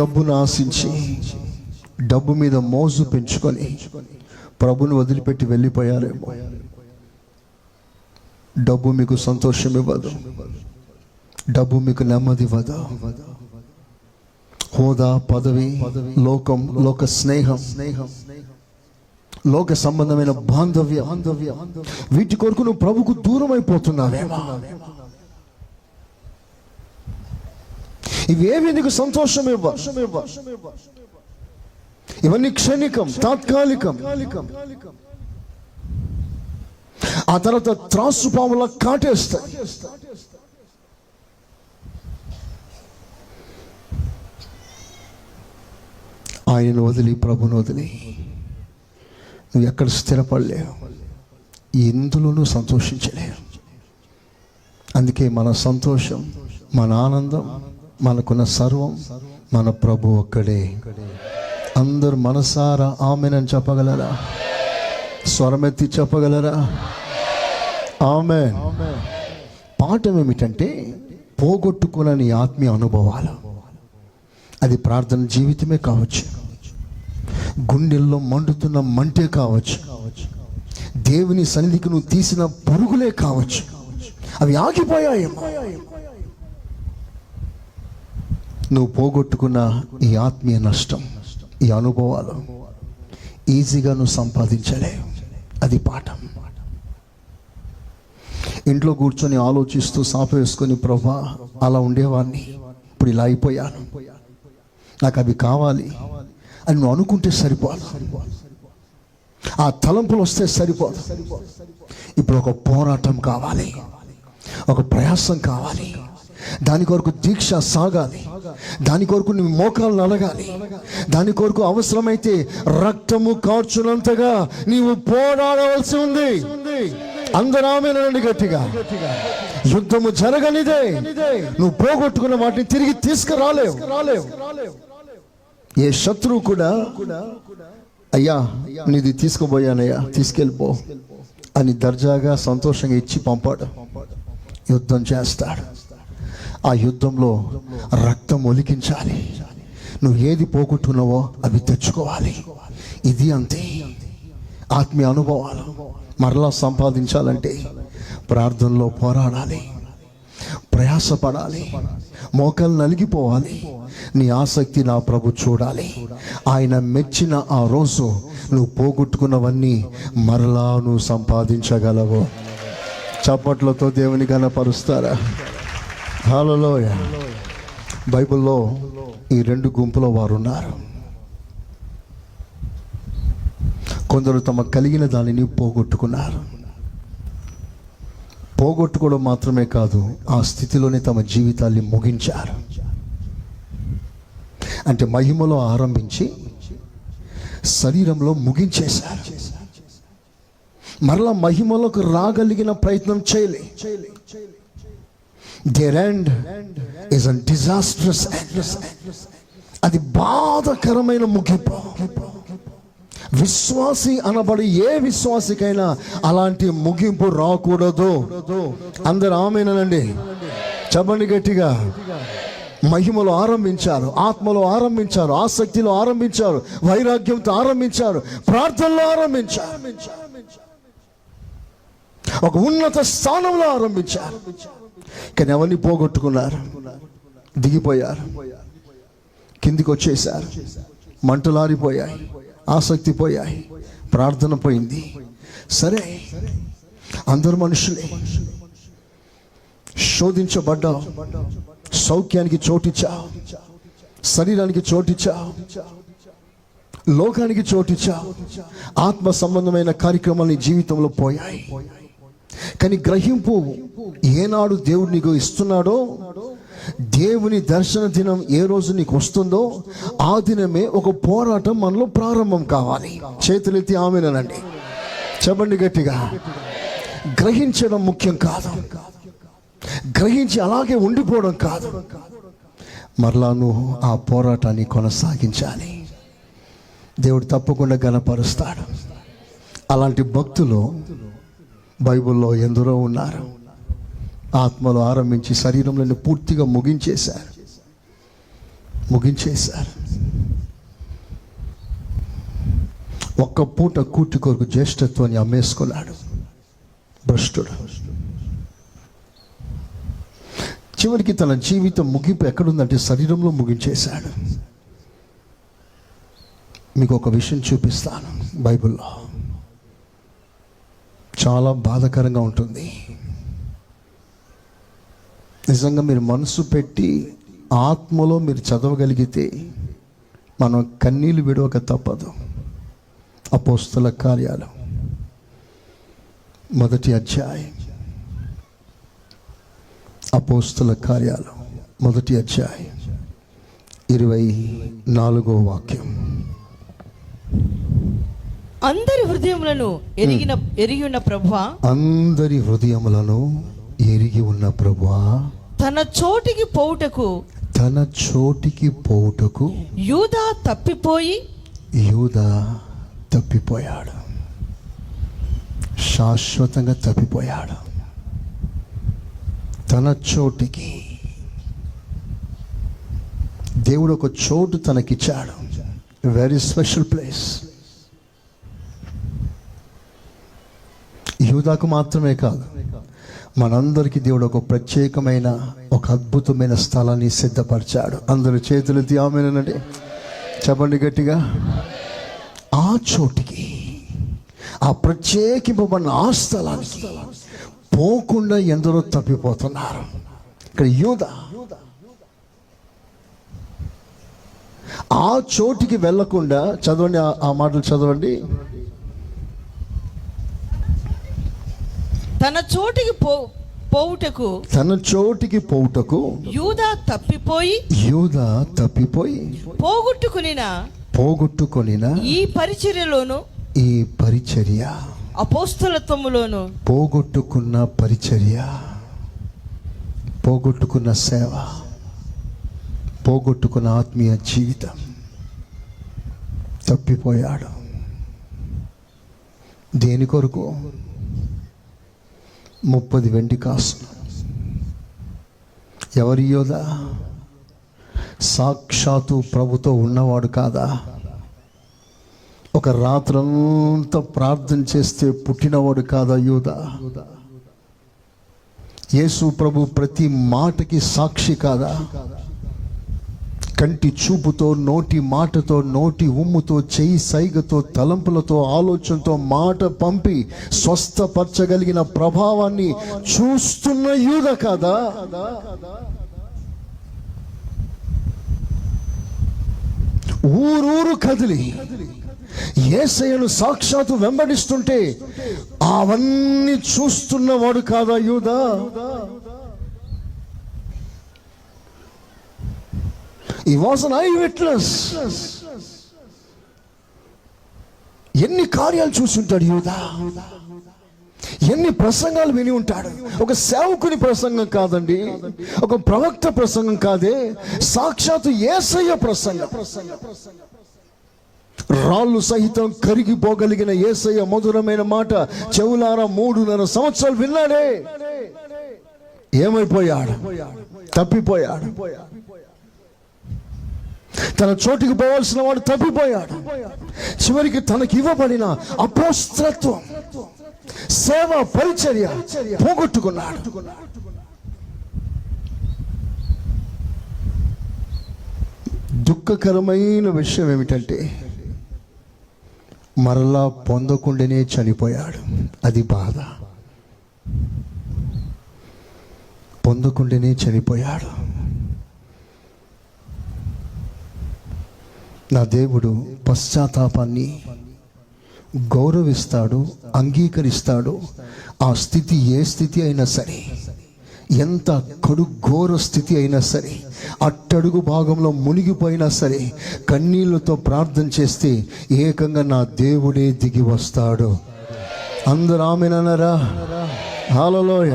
డబ్బును ఆశించి డబ్బు మీద మోజు పెంచుకొని ప్రభుని వదిలిపెట్టి వెళ్ళిపోయారేమో. డబ్బు మీకు సంతోషం ఇవ్వదు. డబ్బు మీకు నెమ్మది ఇవ్వదు. హోదా పదవి లోకం లోక స్నేహం స్నేహం లోక సంబంధమైన బాంధవ్య బాంధవ్య వీటి కొరకు నువ్వు ప్రభుకు దూరం అయిపోతున్నావేమో ఇవేమి నీకు సంతోషం ఇవ్వ ఇవన్నీ క్షణికం తాత్కాలికం. ఆ తర్వాత త్రాసు పాముల కాటేస్తాయి. ఆయనను వదిలి ప్రభును వదిలి. నువ్వు ఎక్కడ స్థిరపడలేవు. ఎందులోనూ సంతోషించలేవు. అందుకే మన సంతోషం మన ఆనందం మనకున్న సర్వం మన ప్రభు ఒక్కడే. అందరు మనసారా ఆమెనని చెప్పగలరా? స్వరమెత్తి చెప్పగలరా? ఆమె పాఠం ఏమిటంటే పోగొట్టుకునని ఆత్మీయ అనుభవాలు. అది ప్రార్థన జీవితమే కావచ్చు. గుండెల్లో మండుతున్న మంటే కావచ్చు. దేవుని సన్నిధికి నువ్వు తీసిన పురుగులే కావచ్చు. అవి ఆగిపోయాయేమో. నువ్వు పోగొట్టుకున్న ఈ ఆత్మీయ నష్టం ఈ అనుభవాలు ఈజీగా నువ్వు సంపాదించలే. అది పాఠం. ఇంట్లో కూర్చొని ఆలోచిస్తూ సాప వేసుకొని ప్రభా అలా ఉండేవాడిని ఇప్పుడు ఇలా అయిపోయాను. నాకు అవి కావాలి అని నువ్వు అనుకుంటే సరిపోదు. ఆ తలంపులు వస్తే సరిపోదు. ఇప్పుడు ఒక పోరాటం కావాలి. ఒక ప్రయాసం కావాలి. దాని కొరకు దీక్ష సాగాలి. దాని కొరకు నువ్వు మోకాలు నలగాలి. దాని కొరకు అవసరమైతే రక్తము కార్చునంతగా నీవు పోరాడవలసి ఉంది. అందరూ ఆమెనండి గట్టిగా. యుద్ధము జరగనిదే. నువ్వు పోగొట్టుకున్న వాటిని తిరిగి తీసుకురాలేవు. రాలేవు ఏ శత్రువు కూడా అయ్యా నీది తీసుకుపోయానయ్యా తీసుకెళ్ళిపో అని దర్జాగా సంతోషంగా ఇచ్చి పంపాడు. యుద్ధం చేస్తాడు. ఆ యుద్ధంలో రక్తం ఒలికించాలి. నువ్వు ఏది పోగొట్టున్నావో అవి తెచ్చుకోవాలి. ఇది అంతే. ఆత్మీయ అనుభవాలు మరలా సంపాదించాలంటే ప్రార్థనలో పోరాడాలి. ప్రయాసపడాలి. మోకాలు నలిగిపోవాలి. నీ ఆసక్తి నా ప్రభు చూడాలి. ఆయన మెచ్చిన ఆ రోజు నువ్వు పోగొట్టుకున్నవన్నీ మరలా నువ్వు సంపాదించగలవు. చప్పట్లతో దేవుని గనపరుస్తారా హాలలోయ. బైబిల్లో ఈ రెండు గుంపుల వారు ఉన్నారు కొందరు తమ కలిగిన దానిని పోగొట్టుకున్నారు. పోగొట్టుకోవడం మాత్రమే కాదు ఆ స్థితిలోనే తమ జీవితాన్ని ముగించారు. అంటే మహిమలో ఆరంభించి శరీరంలో ముగించేశారు. మరలా మహిమలోకి రాగలిగిన ప్రయత్నం చేయలే. Their end is an disastrous అది బాధకరమైన ముగింపు. విశ్వాసి అనబడి ఏ విశ్వాసికైనా అలాంటి ముగింపు రాకూడదు. అందరు ఆమెనండి చెప్పండి గట్టిగా. మహిమలో ఆరంభించారు ఆత్మలో ఆరంభించారు ఆసక్తిలో ఆరంభించారు వైరాగ్యంతో ఆరంభించారు ప్రార్థనలో ఆరంభించారు. ఒక ఉన్నత స్థానంలో ఆరంభించారు. కానీ అవన్నీ పోగొట్టుకున్నారు. దిగిపోయారు. కిందికి వచ్చేసారు మంటలారిపోయాయి. ఆసక్తి పోయాయి. ప్రార్థన పోయింది. సరే. అందరు మనుషులే. శోధించబడ్డావు. సౌఖ్యానికి చోటిచ్చా శరీరానికి చోటిచ్చా లోకానికి చోటిచ్చా ఆత్మ సంబంధమైన కార్యక్రమాలు నీ జీవితంలో పోయాయి. కానీ గ్రహింపు ఏనాడు దేవుడు నీకు ఇస్తున్నాడో దేవుని దర్శన దినం ఏ రోజు నీకు వస్తుందో ఆ దినమే ఒక పోరాటం మనలో ప్రారంభం కావాలి. చేతులెత్తి ఆమెనండి చెప్పండి గట్టిగా. గ్రహించడం ముఖ్యం కాదు. గ్రహించి అలాగే ఉండిపోవడం కాదు. మరలా నువ్వు ఆ పోరాటాన్ని కొనసాగించాలి. దేవుడు తప్పకుండా గనపరుస్తాడు అలాంటి భక్తులు బైబిల్లో ఎందరో ఉన్నారు. ఆత్మలో ఆరంభించి శరీరంలో పూర్తిగా ముగించేశారు. ముగించేశారు. ఒక్క పూట కూటి కొరకు జ్యేష్ఠత్వాన్ని అమ్మేసుకున్నాడు. భ్రష్టుడు. చివరికి తన జీవితం ముగింపు ఎక్కడుందంటే శరీరంలో ముగించేశాడు. మీకు ఒక విషయం చూపిస్తాను బైబిల్లో. చాలా బాధాకరంగా ఉంటుంది. నిజంగా మీరు మనసు పెట్టి ఆత్మలో మీరు చదవగలిగితే మనం కన్నీళ్ళు విడవక తప్పదు. అపోస్తుల కార్యాలు. మొదటి అధ్యాయం. అపోస్తుల కార్యాలు. మొదటి అధ్యాయం. ఇరవై నాలుగో వాక్యం. అందరి హృదయములను ఎరిగిన ఎరిగి ఉన్న ప్రభువా? అందరి హృదయములను ఎరిగి ఉన్న ప్రభువా? తన చోటికి పోవుటకు తన చోటికి పోవుటకు యూదా తప్పిపోయి యూదా తప్పిపోయాడు. శాశ్వతంగా తప్పిపోయాడు. తన చోటికి. దేవుడు ఒక చోటు తనకిచ్చాడు. వెరీ స్పెషల్ ప్లేస్ యూదాకు మాత్రమే కాదు మనందరికీ దేవుడు ఒక ప్రత్యేకమైన ఒక అద్భుతమైన స్థలాన్ని సిద్ధపరిచాడు. అందరు చేతులు తీయమేనండి చెప్పండి గట్టిగా. ఆ చోటికి ఆ ప్రత్యేకింపబడిన ఆ స్థలానికి పోకుండా ఎందరో తప్పిపోతున్నారు. ఇక్కడ యూద ఆ చోటికి వెళ్ళకుండా చదవండి ఆ మాటలు చదవండి. తన చోటికి పో పోవుటకు తన చోటికి పోవుటకు యూదా తప్పిపోయి యూద తప్పిపోయి పోగొట్టుకునిన పోగొట్టుకొనిన ఈ పరిచర్యలోను ఈ పరిచర్య. అపోస్తలత్వములోను పోగొట్టుకున్న పరిచర్య. పోగొట్టుకున్న సేవ. పోగొట్టుకున్న ఆత్మీయ జీవితం. తప్పిపోయాడు. దేని కొరకు? ముప్పది వెండి కాసులు ఎవరి యోధా? సాక్షాత్తు ప్రభుతో ఉన్నవాడు కాదా? ఒక రాత్రంతా ప్రార్థన చేస్తే పుట్టినవాడు కాదా యూదా యేసు ప్రభు ప్రతి మాటకి సాక్షి కాదా? కంటి చూపుతో నోటి మాటతో నోటి ఉమ్ముతో చేయి సైగతో తలంపులతో ఆలోచనతో మాట పంపి స్వస్థపరచగలిగిన ప్రభావాన్ని చూస్తున్న యూద కాదా? ఊరూరు కదిలి ఏసయ్యను సాక్షాత్తు వెంబడిస్తుంటే అవన్నీ చూస్తున్నవాడు కాదా యూదా? ఈ వాజ్ అన్ ఐ విట్నెస్ ఎన్ని కార్యాలు చూస్తుంటాడు యూదా? ఎన్ని ప్రసంగాలు విని ఉంటాడు? ఒక సేవకుని ప్రసంగం కాదండి. ఒక ప్రవక్త ప్రసంగం కాదే. సాక్షాత్తు ఏసయ్య ప్రసంగం. రాళ్ళు సహితం కరిగిపోగలిగిన ఏసయ్య మధురమైన మాట చెవులారా మూడున్నర సంవత్సరాలు విన్నాడే. ఏమైపోయాడు? తప్పిపోయాడు. తన చోటికి పోవాల్సిన వాడు తప్పిపోయాడు. చివరికి తనకి ఇవ్వబడిన అపోస్త్రత్వం సేవ పరిచర్య పోగొట్టుకున్నాడు. దుఃఖకరమైన విషయం ఏమిటంటే మరలా పొందకుండానే చనిపోయాడు. అది బాధ. పొందకుండానే చనిపోయాడు. నా దేవుడు పశ్చాత్తాపాన్ని గౌరవిస్తాడు అంగీకరిస్తాడు. ఆ స్థితి ఏ స్థితి అయినా సరే ఎంత కడు ఘోర స్థితి అయినా సరే అట్టడుగు భాగంలో మునిగిపోయినా సరే కన్నీళ్ళతో ప్రార్థన చేస్తే ఏకంగా నా దేవుడే దిగి వస్తాడు. అందరూ ఆమెనన్నారా హాలలోయ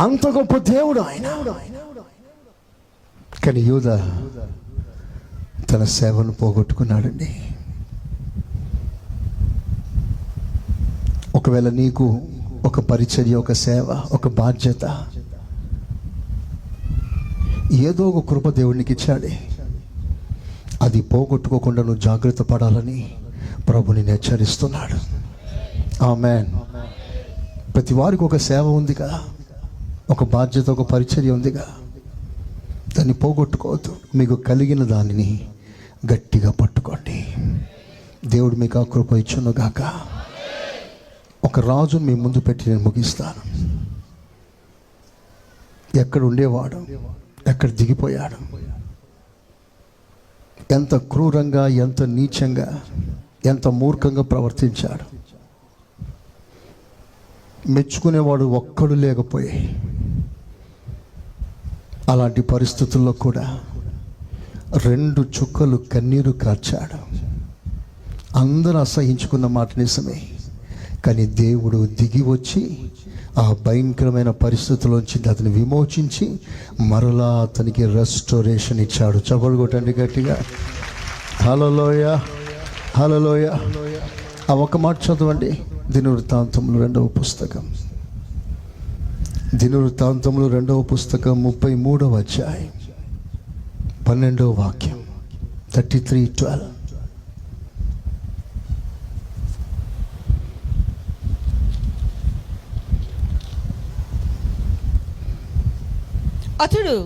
అంత గొప్ప దేవుడు ఆయన. కానీ యూద తన సేవను పోగొట్టుకున్నాడండి. ఒకవేళ నీకు ఒక పరిచర్య ఒక సేవ ఒక బాధ్యత ఏదో ఒక కృప దేవుడికి ఇచ్చాడే. అది పోగొట్టుకోకుండా నువ్వు జాగ్రత్త పడాలని ప్రభుని హెచ్చరిస్తున్నాడు. ఆమె ప్రతి వారికి ఒక సేవ ఉంది కదా ఒక బాధ్యత ఒక పరిచర్య ఉందిగా. దాన్ని పోగొట్టుకోవద్దు. మీకు కలిగిన దానిని గట్టిగా పట్టుకోండి. దేవుడు మీకు ఆ కృప ఇచ్చునుగాక ఒక రాజు మీ ముందు పెట్టి నేను ముగిస్తాను. ఎక్కడ ఉండేవాడు? ఎక్కడ దిగిపోయాడు? ఎంత క్రూరంగా ఎంత నీచంగా ఎంత మూర్ఖంగా ప్రవర్తించాడు. మెచ్చుకునేవాడు ఒక్కడు లేకపోయి. అలాంటి పరిస్థితుల్లో కూడా రెండు చుక్కలు కన్నీరు కార్చాడు. అందరూ అసహించుకున్న మాట నిజమే. కానీ దేవుడు దిగి వచ్చి ఆ భయంకరమైన పరిస్థితుల్లోంచి అతని విమోచించి మరలా అతనికి రెస్టోరేషన్ ఇచ్చాడు. చపలు కొట్టండి గట్టిగా. హలోయ హలోయ ఆ ఒక మాట చదవండి. దినవృత్తాంతములు రెండవ పుస్తకం. దినవృత్తాంతములు రెండవ పుస్తకం ముప్పై మూడవ అధ్యాయం. పన్నెండవ వాక్యం థర్టీ త్రీ ట్వెల్వ్. అతడు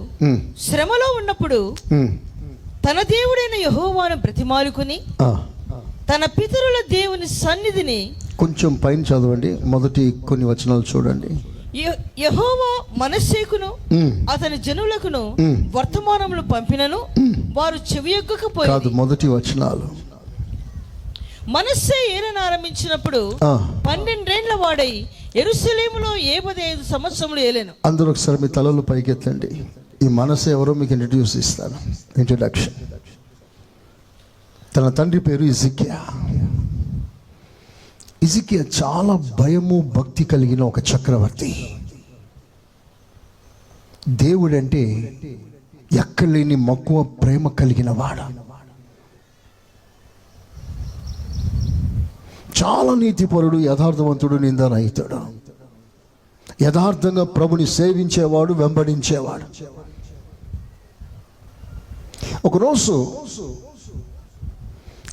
శ్రమలో ఉన్నప్పుడు తన దేవుడైన యహోవాను బ్రతిమాలుకుని తన పితరుల దేవుని సన్నిధిని కొంచెం పైన చదవండి. మొదటి కొన్ని వచనాలు చూడండి. యెహోవా మనస్సేకును. అతని జనులకును. వర్తమానములు పంపినను వారు కాదు చెవియొక్కకపోయి మొదటి వచనాలు. మనస్సే ఏలన ఆరంభించినప్పుడు పన్నెండేండ్ల వాడై ఎరుసలేములో ఏ పదహైదు సంవత్సరములు ఏలేను. అందరూ ఒకసారి మీ తలలు పైకెత్తండి. ఈ మనసు ఎవరో మీకు ఇంట్రడ్యూస్ ఇస్తాను ఇంట్రడక్షన్ తన తండ్రి పేరు ఇజికియా. ఇజికియా చాలా భయము భక్తి కలిగిన ఒక చక్రవర్తి. దేవుడంటే ఎక్కలేని మక్కువ ప్రేమ కలిగిన వాడు. చాలా నీతిపరుడు యథార్థవంతుడు నిందరహితుడు యథార్థంగా ప్రభుని సేవించేవాడు వెంబడించేవాడు. ఒకరోజు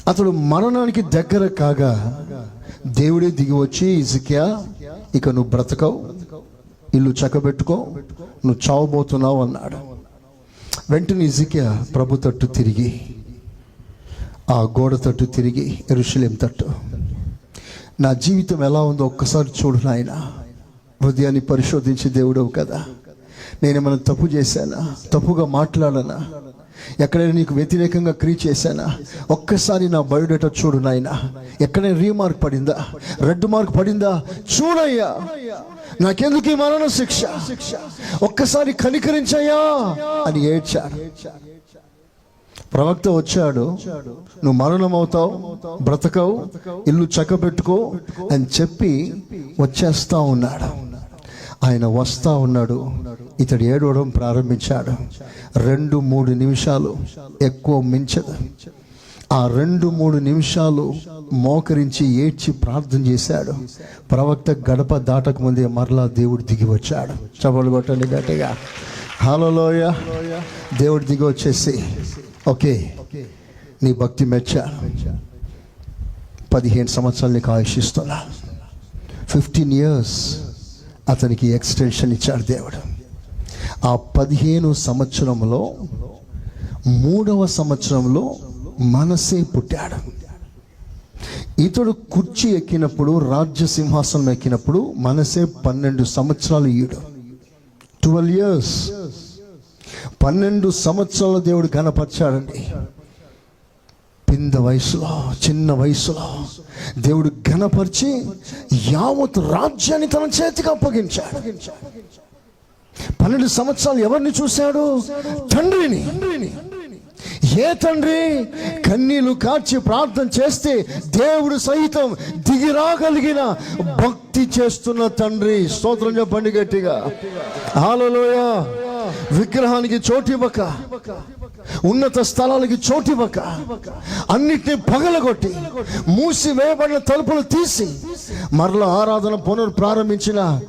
అతడు మరణానికి దగ్గర కాగా దేవుడే దిగి వచ్చి ఇజికియా ఇక నువ్వు బ్రతకవు ఇల్లు చక్కబెట్టుకో నువ్వు చావబోతున్నావు అన్నాడు. వెంటనే ఇజికియా ప్రభు తట్టు తిరిగి ఆ గోడ తట్టు తిరిగి ఎరుషలేం తట్టు నా జీవితం ఎలా ఉందో ఒక్కసారి చూడు నాయన. హృదయాన్ని పరిశోధించి దేవుడవు కదా. నేనేమైనా తప్పు చేశానా? తప్పుగా మాట్లాడనా? ఎక్కడైనా నీకు వ్యతిరేకంగా క్రీ చేశానా? ఒక్కసారి నా బయోడేటా చూడు నాయన. ఎక్కడైనా రీమార్క్ పడిందా? రెడ్ మార్క్ పడిందా? చూడయ్యా. నాకెందుకు ఈ మరణ శిక్ష? ఒక్కసారి కనికరించయ్యా అని ఏడ్చాడు ప్రవక్త వచ్చాడు. నువ్వు మరణం అవుతావు బ్రతకవు ఇల్లు చక్కబెట్టుకో అని చెప్పి వచ్చేస్తా ఉన్నాడు. ఆయన వస్తా ఉన్నాడు. ఇతడు ఏడవడం ప్రారంభించాడు. రెండు మూడు నిమిషాలు ఎక్కువ మించదు. ఆ రెండు మూడు నిమిషాలు మోకరించి ఏడ్చి ప్రార్థన చేశాడు. ప్రవక్త గడప దాటక ముందే మరలా దేవుడు దిగి వచ్చాడు. చపలు కొట్టండి గట్టిగా. హలోయ దేవుడు దిగి వచ్చేసి ఓకే నీ భక్తి మెచ్చా పదిహేను సంవత్సరాలు నీకు ఆయుషిస్తున్నా ఫిఫ్టీన్ ఇయర్స్. అతనికి ఎక్స్టెన్షన్ ఇచ్చాడు దేవుడు. ఆ పదిహేను సంవత్సరంలో మూడవ సంవత్సరంలో మనసే పుట్టాడు. ఇతడు కుర్చీ ఎక్కినప్పుడు రాజ్య సింహాసనం ఎక్కినప్పుడు మనసే పన్నెండు సంవత్సరాలు ఈడు. ట్వెల్వ్ ఇయర్స్ పన్నెండు సంవత్సరాల దేవుడు కనపరిచాడండి పింద వయసులో చిన్న వయసులో దేవుడు ఘనపరిచి యావత్ రాజ్యాన్ని తన చేతికి అప్పగించాడు. పన్నెండు సంవత్సరాలు ఎవరిని చూశాడు? తండ్రిని. ఏ తండ్రి? కన్నీలు కార్చి ప్రార్థన చేస్తే దేవుడు సహితం దిగి రాగలిగిన భక్తి చేస్తున్న తండ్రి. స్తోత్రం చెప్పండి గట్టిగా. హాలలోయ విగ్రహానికి చోటివ్వక ఉన్నత స్థలాలకి చోటివ్వక అన్నిటినీ పగలగొట్టి మూసి వేయబడిన తలుపులు తీసి మరలా ఆరాధన పునర్ ప్రారంభించిన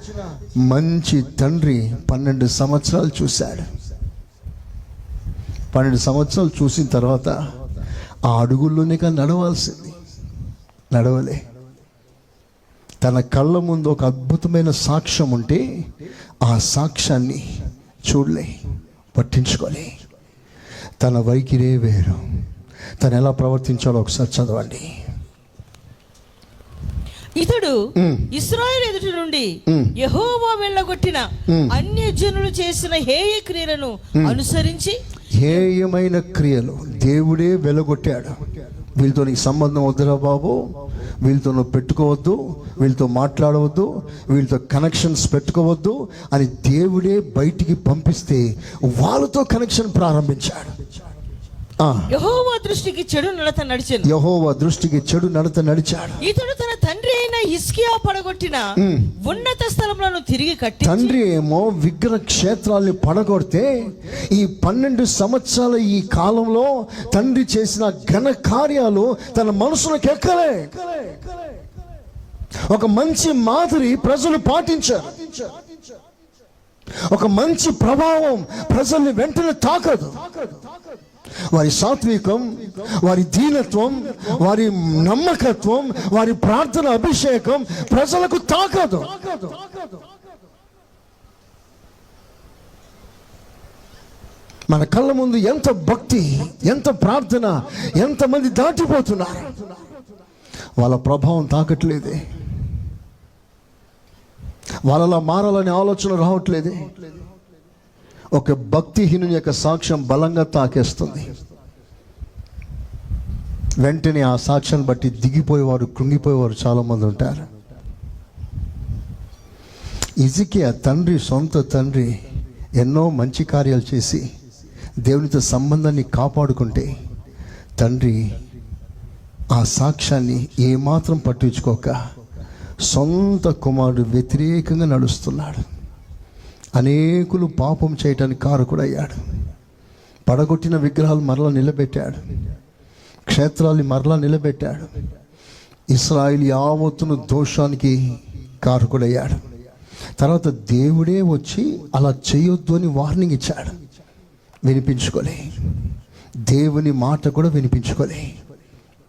మంచి తండ్రి పన్నెండు సంవత్సరాలు చూశాడు. పన్నెండు సంవత్సరాలు చూసిన తర్వాత ఆ అడుగుల్లోనే కానీ నడవాల్సింది. నడవలే. తన కళ్ళ ముందు ఒక అద్భుతమైన సాక్ష్యం ఉంటే ఆ సాక్ష్యాన్ని చూడలే పట్టించుకోలే. తన వైఖరే వేరు తను ఎలా ప్రవర్తించాలో ఒకసారి చదవండి ఇతడు. ఇస్రాయేల్ ఎదుటి నుండి. యెహోవా వెళ్ళగొట్టిన. అన్య జనులు చేసిన హేయ క్రియలను అనుసరించి హేయమైన క్రియలు దేవుడే వెలగొట్టాడు వీళ్ళతో నీకు సంబంధం వద్దురా బాబు. వీళ్ళతో నువ్వు పెట్టుకోవద్దు. వీళ్ళతో మాట్లాడవద్దు. వీళ్ళతో కనెక్షన్స్ పెట్టుకోవద్దు అని దేవుడే బయటికి పంపిస్తే వాళ్ళతో కనెక్షన్ ప్రారంభించాడు. యెహోవా దృష్టికి చెడు నడత నడిచెను. యెహోవా దృష్టికి చెడు నడత నడిచాడు. ఇతడు తన తండ్రి అయిన హిస్కియా పడగొట్టిన. ఉన్నత స్థలములను తిరిగి కట్టి తండ్రి ఏమో విగ్రహ క్షేత్రాల్ని పడగొడితే ఈ పన్నెండు సంవత్సరాల ఈ కాలంలో తండ్రి చేసిన ఘన కార్యాలు తన మనసులకు ఎక్కలే. ఒక మంచి మాదిరి ప్రజలు పాటించారు. ఒక మంచి ప్రభావం ప్రజల్ని వెంటనే తాకదు. వారి సాత్వికం వారి దీనత్వం వారి నమ్మకత్వం వారి ప్రార్థన అభిషేకం ప్రజలకు తాకదు. మన కళ్ళ ముందు ఎంత భక్తి ఎంత ప్రార్థన ఎంతమంది దాటిపోతున్నారు. వాళ్ళ ప్రభావం తాకట్లేదే. వాళ్ళలా మారాలనే ఆలోచన రావట్లేదే. ఒక భక్తిహీనుని యొక్క సాక్ష్యం బలంగా తాకేస్తుంది. వెంటనే ఆ సాక్ష్యం బట్టి దిగిపోయేవారు కృంగిపోయేవారు చాలామంది ఉంటారు. ఇజికియా తండ్రి సొంత తండ్రి ఎన్నో మంచి కార్యాలు చేసి దేవునితో సంబంధాన్ని కాపాడుకుంటే తండ్రి ఆ సాక్ష్యాన్ని ఏమాత్రం పట్టించుకోక సొంత కుమారుడు వ్యతిరేకంగా నడుస్తున్నాడు. అనేకులు పాపం చేయటానికి కారకుడయ్యాడు. పడగొట్టిన విగ్రహాలు మరలా నిలబెట్టాడు. క్షేత్రాల్ని మరలా నిలబెట్టాడు. ఇస్రాయిల్ యావత్తును దోషానికి కారకుడయ్యాడు. తర్వాత దేవుడే వచ్చి అలా చేయొద్దు అని వార్నింగ్ ఇచ్చాడు. వినిపించుకోలే. దేవుని మాట కూడా వినిపించుకోలే.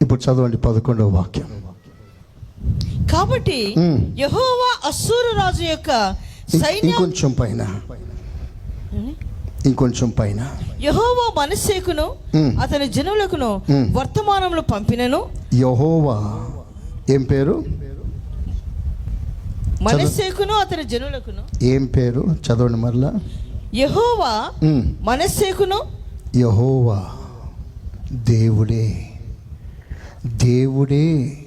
ఇప్పుడు చదవండి పదకొండవ వాక్యం. కాబట్టి. యెహోవా అస్సూరు రాజు యొక్క ఇంకొంచెం పైన. ఇంకొంచెం పైన. యెహోవా మనస్సేకును మ్. అతని జనులకును మ్. వర్తమానములు పంపినను. యహోవా ఏం పేరు? మనస్సేకును అతని జనులకును. ఏం పేరు? చదవండి మరలా. యెహోవా. మనస్సేకును. యహోవా దేవుడే. దేవుడే.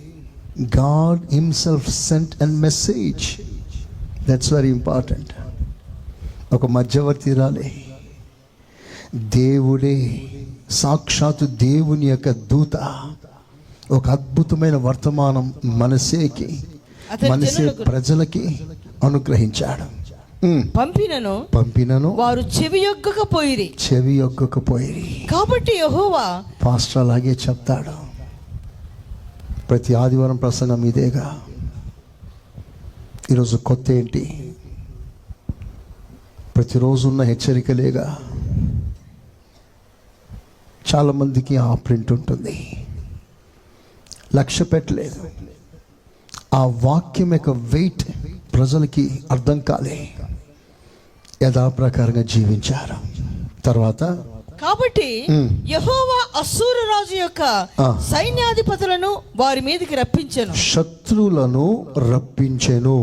God himself sent and message. That's very important ఒక మధ్యవర్తి రాలే. దేవుడే సాక్షాత్తు దేవుని యొక్క దూత. ఒక అద్భుతమైన వర్తమానం మనసేకి మనసే ప్రజలకి అనుగ్రహించాడు. పంపినను పంపినను వారు చెవి యొక్కకపోయిరి చెవి ఒక్కకపోయి కాబట్టి యెహోవా పాస్టర్ అలాగే చెప్తాడు. ప్రతి ఆదివారం ప్రసంగం ఇదేగా. ఈరోజు కొత్త ఏంటి? ప్రతిరోజు ఉన్న హెచ్చరికలేగా. చాలామందికి ఆ ప్రింట్ ఉంటుంది. లక్ష్య పెట్టలేదు. ఆ వాక్యం యొక్క వెయిట్ ప్రజలకి అర్థం కాలే. యథాప్రకారంగా జీవించారు. తర్వాత కాబట్టి. యెహోవా అస్సూరు రాజు యొక్క. సైన్యాధిపతులను వారి మీదకి రప్పించెను. శత్రువులను రప్పించెను.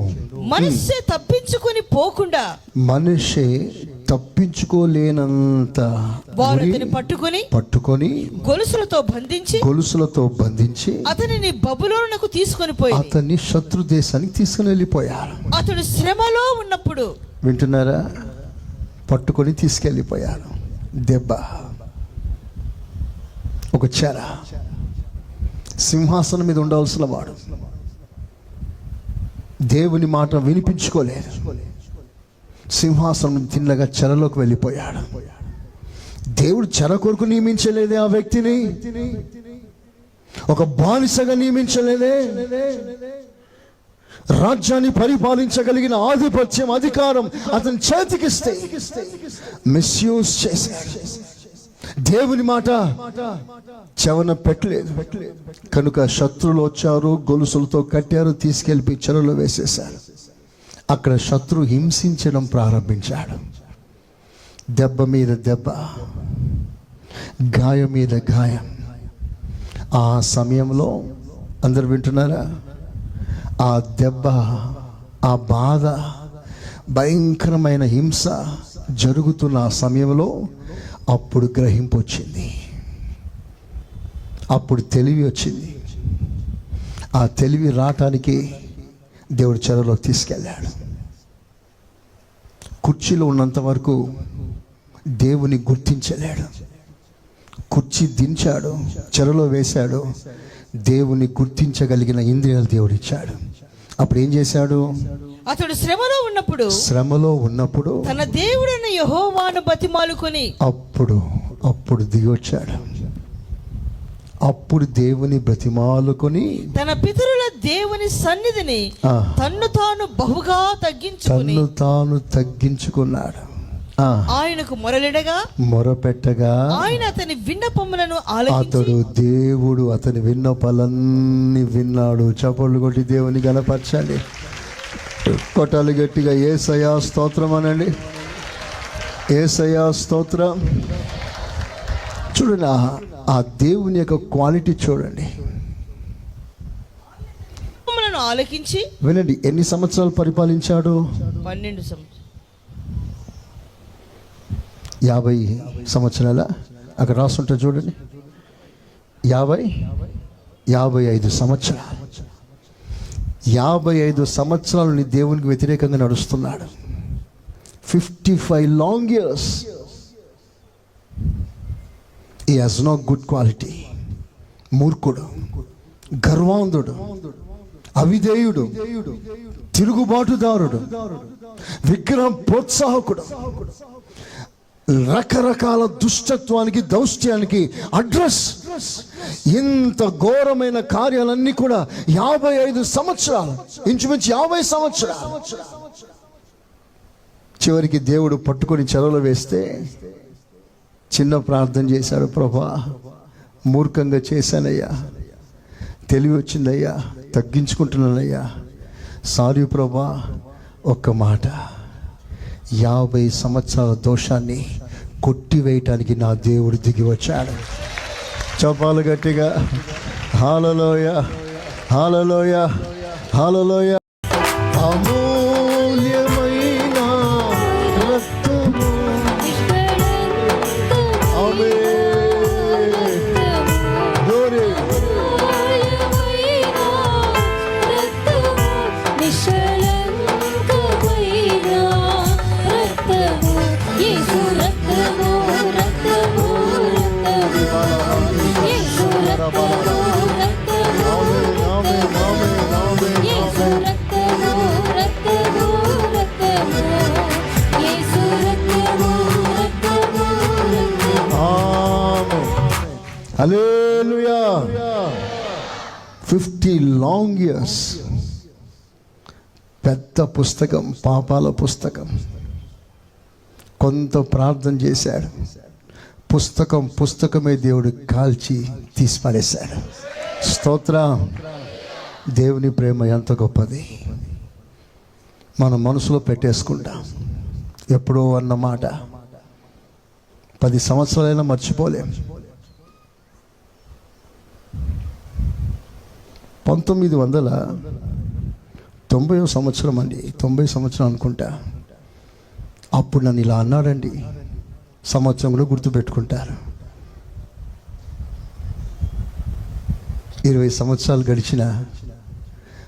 మనస్సే తప్పించుకొని పోకుండా మనిషి తప్పించుకోలేనంత వారు పట్టుకొని పట్టుకొని గొలుసులతో బంధించి గొలుసులతో బంధించి అతనిని బబులోనుకు తీసుకొని పోయి అతన్ని శత్రు దేశానికి తీసుకుని వెళ్ళిపోయారు. అతడు శ్రమలో ఉన్నప్పుడు వింటున్నారా? పట్టుకొని తీసుకెళ్ళిపోయారు. దెబ్బ ఒక చెర సింహాసనం మీద ఉండాల్సిన వాడు. దేవుని మాట వినిపించుకోలేదు. సింహాసనం తిన్నగా చెరలోకి వెళ్ళిపోయాడు. దేవుడు చెర కొరకు నియమించలేదే ఆ వ్యక్తిని? ఒక బానిసగా నియమించలేదే? రాజ్యాన్ని పరిపాలించగలిగిన ఆధిపత్యం అధికారం అతని చేతికిస్తే మిస్యూజ్ చేశారు దేవుని మాట చెవన పెట్టలేదు. కనుక శత్రువులు వచ్చారు గొలుసులతో కట్టారు తీసుకెళ్ళి చెరువులో వేసేశారు. అక్కడ శత్రు హింసించడం ప్రారంభించాడు. దెబ్బ మీద దెబ్బ గాయం మీద గాయం. ఆ సమయంలో అందరు వింటున్నారా? ఆ దెబ్బ ఆ బాధ భయంకరమైన హింస జరుగుతున్న ఆ సమయంలో అప్పుడు గ్రహింపు వచ్చింది. అప్పుడు తెలివి వచ్చింది. ఆ తెలివి రావటానికి దేవుడు చెరలోకి తీసుకెళ్ళాడు. కుర్చీలో ఉన్నంత వరకు దేవుని గుర్తించలేడు. కుర్చీ దించాడు చెరలో వేశాడు. దేవుని గుర్తించగలిగిన ఇంద్రియాలు దేవుడు ఇచ్చాడు అప్పుడు ఏం చేశాడు? అతడు శ్రమలో ఉన్నప్పుడు శ్రమలో ఉన్నప్పుడు తన దేవుడైన యహోవాను బతిమాలుకొని అప్పుడు అప్పుడు దిగొచ్చాడు. అప్పుడు దేవుని బ్రతిమాలుకొని తన పితరుల దేవుని సన్నిధిని. తన్ను తాను బహుగా తగ్గించుకుని తన్ను తాను తగ్గించుకున్నాడు. ఆయనకు మొరలిడగా మొరపెట్టగా ఆయన అతని విన్నపములను అతడు దేవుడు అతని విన్నపలన్నీ విన్నాడు. చపళ్ళు కొట్టి దేవుని గనపరచాలి కొట్టాలి గట్టిగా ఏసయా స్తోత్రం అనండి. ఏసయా స్తోత్రం. చూడండి ఆ- దేవుని యొక్క క్వాలిటీ చూడండి. ఆలకించి వినండి ఎన్ని సంవత్సరాలు పరిపాలించాడు? పన్నెండు సంవత్సరం యాభై సంవత్సరాల అక్కడ రాస్తుంటే చూడండి. యాభై యాభై ఐదు సంవత్సరాలు. యాభై ఐదు సంవత్సరాలు నీ దేవునికి వ్యతిరేకంగా నడుస్తున్నాడు. Fifty five long years. He has no good quality మూర్ఖుడు గర్వాంధుడు అవిధేయుడు తిరుగుబాటుదారుడు విగ్రహం ప్రోత్సాహకుడు. రకరకాల దుష్టత్వానికి దౌష్ట్యానికి అడ్రస్. ఇంత ఘోరమైన కార్యాలన్నీ కూడా యాభై ఐదు సంవత్సరాలు ఇంచుమించు యాభై సంవత్సరాలు. చివరికి దేవుడు పట్టుకొని చెరలో వేస్తే చిన్న ప్రార్థన చేశాడు ప్రభా మూర్ఖంగా చేశానయ్యా. తెలివి వచ్చిందయ్యా తగ్గించుకుంటున్నానయ్యా. సారీ ప్రభా ఒక్క మాట. యాభై సంవత్సరాల దోషాన్ని కొట్టివేయటానికి నా దేవుడు దిగి వచ్చాడు. చపాలు గట్టిగా. హాలలోయ. హాలలోయ. హాలలోయ. అమూ పుస్తకం పాపాల పుస్తకం. కొంత ప్రార్థన చేశాడు. పుస్తకం పుస్తకమే దేవుడు కాల్చి తీసి స్తోత్ర స్తోత్రం. దేవుని ప్రేమ ఎంత గొప్పది. మన మనసులో పెట్టేసుకుంటాం. ఎప్పుడో అన్న మాట. పది సంవత్సరాలైనా మర్చిపోలేం. పంతొమ్మిది వందల తొంభై సంవత్సరం అండి. తొంభై సంవత్సరం అనుకుంటా. అప్పుడు నన్ను ఇలా అన్నాడండి సంవత్సరం కూడా గుర్తుపెట్టుకుంటారు. ఇరవై సంవత్సరాలు గడిచిన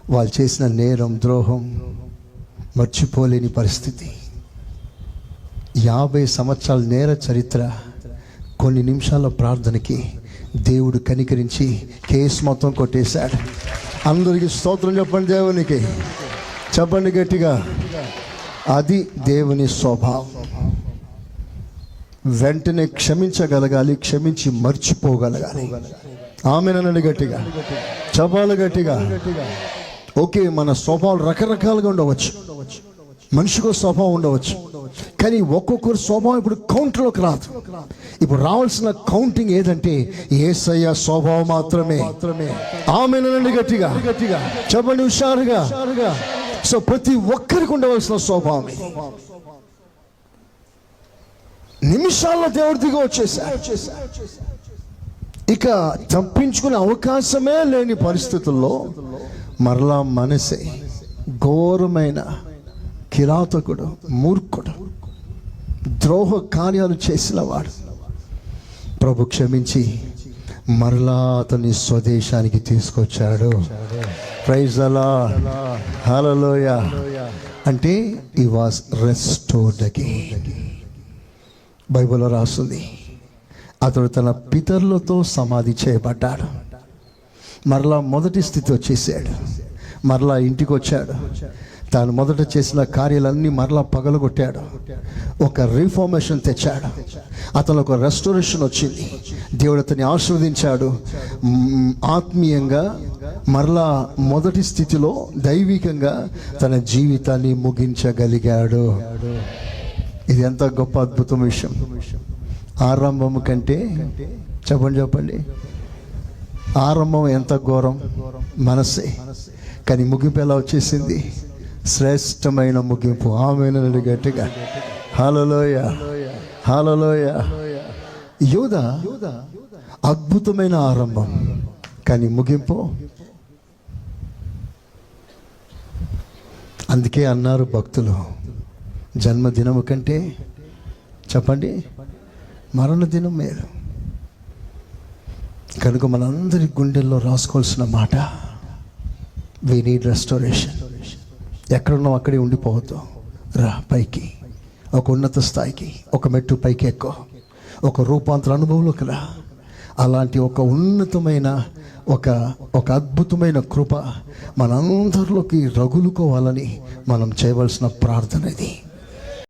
వాళ్ళు చేసిన నేరం ద్రోహం మర్చిపోలేని పరిస్థితి. యాభై సంవత్సరాల నేర చరిత్ర కొన్ని నిమిషాల ప్రార్థనకి దేవుడు కనికరించి కేసు మొత్తం కొట్టేశాడు. అందరికీ స్తోత్రం చెప్పండి దేవునికి. చెప్పండి గట్టిగా. అది దేవుని స్వభావం. వెంటనే క్షమించగలగాలి క్షమించి మర్చిపోగలగాలి. ఆమెనండి గట్టిగా. చెప్పాలి గట్టిగా. ఓకే మన స్వభావాలు రకరకాలుగా ఉండవచ్చు. మనిషికో స్వభావం ఉండవచ్చు. కానీ ఒక్కొక్కరు స్వభావం ఇప్పుడు కౌంటర్లోకి రాదు. ఇప్పుడు రావాల్సిన కౌంటింగ్ ఏదంటే ఏసయ్య స్వభావం మాత్రమే. ఆమెనండి గట్టిగా. గట్టిగా చెప్పండి హుషారుగా. సో ప్రతి ఒక్కరికి ఉండవలసిన స్వభావం. నిమిషాల్లో దేవుడి దిగి వచ్చేసారు ఇక తప్పించుకునే అవకాశమే లేని పరిస్థితుల్లో మరలా మనసే ఘోరమైన కిరాతకుడు మూర్ఖుడు ద్రోహ కార్యాలు చేసిన వాడు ప్రభు క్షమించి మరలా అతన్ని స్వదేశానికి తీసుకొచ్చాడు. ప్రైజ్ అలా హలలోయ అంటే ఈ వాస్ రెస్టోర్డ్ అగైన్ బైబిల్లో రాస్తుంది అతడు తన పితరులతో సమాధి చేయబడ్డాడు. మరలా మొదటి స్థితి వచ్చేసాడు. మరలా ఇంటికి వచ్చాడు. తాను మొదట చేసిన కార్యాలన్నీ మరలా పగలగొట్టాడు. ఒక రీఫార్మేషన్ తెచ్చాడు. అతను ఒక రెస్టోరేషన్ వచ్చింది. దేవుడు అతన్ని ఆశీర్వదించాడు. ఆత్మీయంగా మరలా మొదటి స్థితిలో దైవికంగా తన జీవితాన్ని ముగించగలిగాడు. ఇది ఎంత గొప్ప అద్భుతం విషయం. ఆరంభం కంటే చెప్పండి చెప్పండి. ఆరంభం ఎంత ఘోరం. మనసే కానీ ముగింపు ఎలా వచ్చేసింది? శ్రేష్టమైన ముగింపు. ఆమెను గట్టిగా. హాలలోయ హాలలోయ యోధ అద్భుతమైన ఆరంభం. కానీ ముగింపు? అందుకే అన్నారు భక్తులు జన్మదినము కంటే చెప్పండి మరణదినం మేలు. కనుక మనందరి గుండెల్లో రాసుకోవాల్సిన మాట వి నీడ్ రెస్టోరేషన్ ఎక్కడున్నావు అక్కడే ఉండిపోవద్దు. రా పైకి. ఒక ఉన్నత స్థాయికి ఒక మెట్టు పైకి ఎక్కువ ఒక రూపాంతర అనుభవంలోకి రా. అలాంటి ఒక ఉన్నతమైన ఒక ఒక అద్భుతమైన కృప మనందరిలోకి రగులుకోవాలని మనం చేయవలసిన ప్రార్థన ఇది.